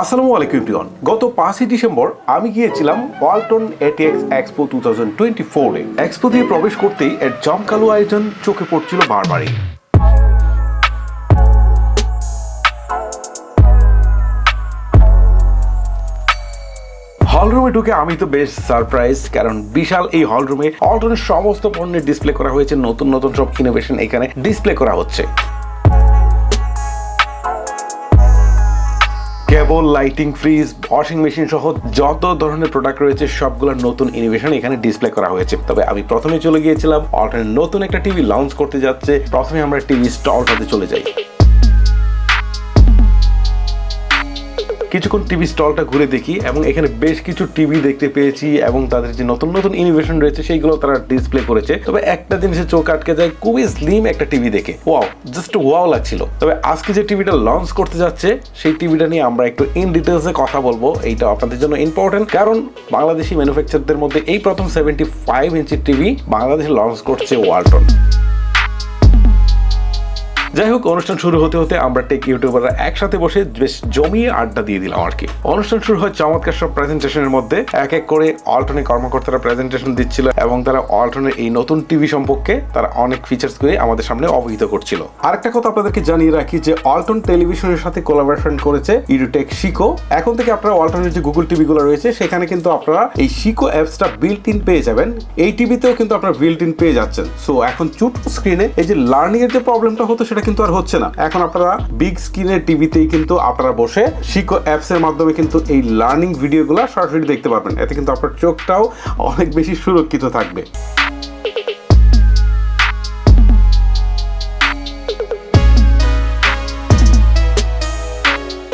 আসসালামু আলাইকুম প্রিয়ন গত পাঁচই ডিসেম্বর আমি গিয়েছিলাম Walton ATX expo two thousand twenty ফোরে। এক্সপো দিয়ে প্রবেশ করতেই এর জমকালো আয়োজন চোখে পড়ছিল বারবারই। হলরুমে ঢুকে আমি তো বেশ সারপ্রাইজ কারণ বিশাল এই হলরুমে অল্টনের সমস্ত পণ্যের ডিসপ্লে করা হয়েছে, নতুন নতুন সব ইনোভেশন এখানে ডিসপ্লে করা হচ্ছে। কেবল লাইটিং ফ্রিজ ওয়াশিং মেশিন সহ যত ধরনের প্রোডাক্ট রয়েছে সবগুলোর নতুন ইনোভেশন এখানে ডিসপ্লে করা হয়েছে। তবে আমি প্রথমে চলে গিয়েছিলাম অল্টার নতুন একটা টিভি লঞ্চ করতে যাচ্ছে। প্রথমে আমরা টিভি স্টলটাতে চলে যাই। কিছুক্ষণ টিভি স্টলটা ঘুরে দেখি এবং এখানে বেশ কিছু টিভি দেখতে পেয়েছি এবং তাদের যে নতুন নতুন ইনোভেশন রয়েছে সেইগুলো তারা ডিসপ্লে করেছে। তবে একটা জিনিসে চোখ আটকে যায়, খুবই স্লিম একটা টিভি দেখে। ওয়াও জাস্ট ওয়াও লাগছিল। তবে আজকে যে টিভিটা লঞ্চ করতে যাচ্ছে, সেই টিভিটা নিয়ে আমরা একটু ইন ডিটেলসে কথা বলব। এইটা আপনাদের জন্য ইম্পর্টেন্ট কারণ বাংলাদেশি ম্যানুফ্যাকচারদের মধ্যে এই প্রথম সেভেন্টি ফাইভ ইঞ্চির টিভি বাংলাদেশে লঞ্চ করছে ওয়ালটন যাই হোক অনুষ্ঠান শুরু হতে হতে আমরা টেক ইউটিউবাররা একসাথে বসে বেশ জমিয়ে আড্ডা দিয়ে দিলাম আর কি। অনুষ্ঠান শুরু হয় চমৎকার সব প্রেজেন্টেশনের মধ্যে। এক এক করে অল্টনে কর্মকর্তারা প্রেজেন্টেশন দিচ্ছিল এবং তারা অল্টনের এই নতুন টিভি সম্পর্কে তারা অনেক ফিচার্স করে আমাদের সামনে অবহিত করছিল। আরেকটা কথা আপনাদেরকে জানিয়ে রাখি যে অল্টন টেলিভিশনের সাথে কোলাবোরেশন করেছে ইডুটেক শিকো এখন থেকে আপনারা অল্টনের যে গুগল টিভি গুলো রয়েছে, সেখানে কিন্তু আপনারা এই শিকো অ্যাপসটা বিল্ট ইন পেয়ে যাবেন। এই টিভিতেও কিন্তু আপনারা বিল্ট ইন পেয়ে যাচ্ছেন। সো এখন চুট স্ক্রিনে এই যে লার্নিং এর যে প্রবলেমটা হতো, সেটা কিন্তু আর হচ্ছে না। এখন আপনারা বিগ স্ক্রিনের টিভিতেই কিন্তু আপনারা বসে শিকো অ্যাপস এর মাধ্যমে কিন্তু এই লার্নিং ভিডিওগুলো সরাসরি দেখতে পারবেন। এতে কিন্তু আপনার চোখটাও অনেক বেশি সুরক্ষিত থাকবে।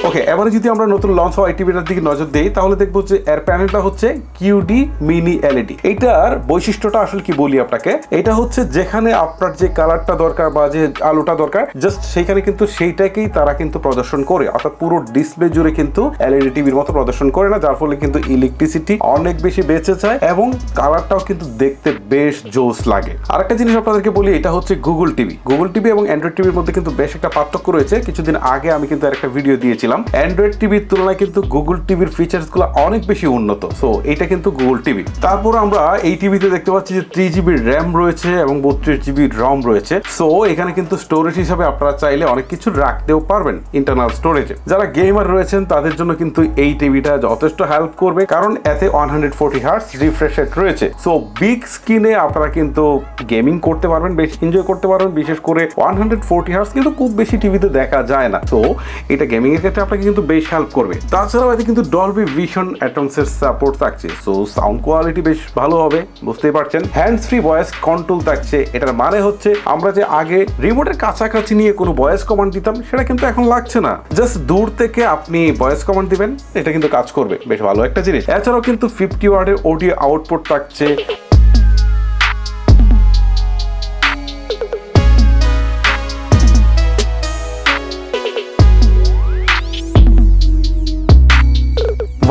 ওকে এবারে যদি আমরা নতুন লঞ্চ হওয়া টিভিটার দিকে নজর দিই, তাহলে দেখব যে এর প্যানেলটা হচ্ছে কিউডি মিনি এলইডি এটার বৈশিষ্ট্যটা আসলে কি বলি আপনাকে? এটা হচ্ছে যেখানে আপনার যে কালারটা দরকার বা যে আলোটা দরকার জাস্ট সেইখানে কিন্তু সেইটাকেই তারা কিন্তু প্রদর্শন করে। অর্থাৎ পুরো ডিসপ্লে জুড়ে কিন্তু এলইডি টিভির মতো প্রদর্শন করে না, যার ফলে কিন্তু ইলেকট্রিসিটি অনেক বেশি বেঁচে যায় এবং কালারটাও কিন্তু দেখতে বেশ জোস লাগে। আরেকটা জিনিস আপনাদেরকে বলি, এটা হচ্ছে গুগল টিভি গুগল টিভি এবং অ্যান্ড্রয়েড টিভির মধ্যে কিন্তু বেশ একটা পার্থক্য রয়েছে। কিছুদিন আগে আমি কিন্তু একটা ভিডিও দিয়েছিলাম। অ্যান্ড্রয়েড টিভির তুলনায় কিন্তু গুগল টিভির ফিচার্সগুলো অনেক বেশি উন্নত। সো এটা কিন্তু গুগল টিভি তারপর আমরা এই টিভিতে দেখতে পাচ্ছি যে থ্রি জিবি র্যাম রয়েছে এবং বত্রিশ জিবি রম রয়েছে। সো এখানে কিন্তু স্টোরেজ হিসাবে আপনারা চাইলে অনেক কিছু রাখতেও পারবেন ইন্টারনাল স্টোরেজে যারা গেমার রয়েছেন, তাদের জন্য কিন্তু এই টিভিটা যথেষ্ট হেল্প করবে, কারণ এতে one hundred forty hertz refresh rate রয়েছে। সো বিগ স্ক্রিনে আপনারা কিন্তু গেমিং করতে পারবেন, বেশ এনজয় করতে পারবেন। বিশেষ করে ওয়ান হান্ড্রেড ফোর্টি হার্স কিন্তু খুব বেশি টিভিতে দেখা যায় না। তো এটা গেমিং এর ক্ষেত্রে আপনাকে কিন্তু বেশ হেল্প করবে। তাছাড়াও এতে কিন্তু ডলবি ভিশন অ্যাটমসের সাপোর্ট থাকছে। সো সাউন্ড কোয়ালিটি বেশ ভালো হবে, বুঝতেই পারছেন। হ্যান্ডস ফ্রি ভয়েস কন্ট্রোল থাকছে, এটার মানে হচ্ছে আমরা যে আগে রিমোটের কাছাকাছি নিয়ে কোনো ভয়েস কমান্ড দিতাম, সেটা কিন্তু এখন লাগছে না। জাস্ট দূর থেকে আপনি ভয়েস কমান্ড দিবেন, এটা কিন্তু কাজ করবে। বেশ ভালো একটা জিনিস। এছাড়াও কিন্তু ফিফটি ওয়ার্ডের অডিও আউটপুট থাকছে।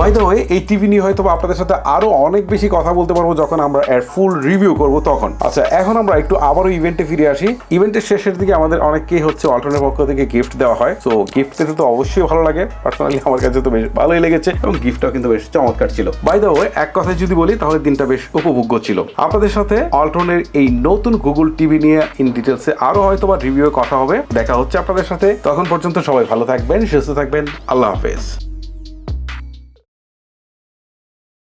বাই দ্য ওয়ে এই টিভি নিয়ে হয়তো আপনাদের সাথে আরও অনেক বেশি কথা বলতে পারব যখন আমরা এর ফুল রিভিউ করব তখন। আচ্ছা এখন আমরা একটু আবারও ইভেন্টে ফিরে আসি। ইভেন্টের শেষের দিকে আমাদের অনেকেই হচ্ছে অল্টারনের পক্ষ থেকে গিফট দেওয়া হয়। তো গিফট পেতে তো অবশ্যই ভালো লাগে। পার্সোনালি আমার কাছে তো বেশ ভালোই লেগেছে এবং গিফটটাও কিন্তু বেশ চমৎকার ছিল। বাই দ্য ওয়ে এক কথায় যদি বলি, তাহলে দিনটা বেশ উপভোগ্য ছিল। আপনাদের সাথে অল্টনের এই নতুন গুগল টিভি নিয়ে ইন ডিটেলসে আরও হয়তো বা রিভিউ কথা হবে। দেখা হচ্ছে আপনাদের সাথে। তখন পর্যন্ত সবাই ভালো থাকবেন, সুস্থ থাকবেন। আল্লাহ হাফেজ।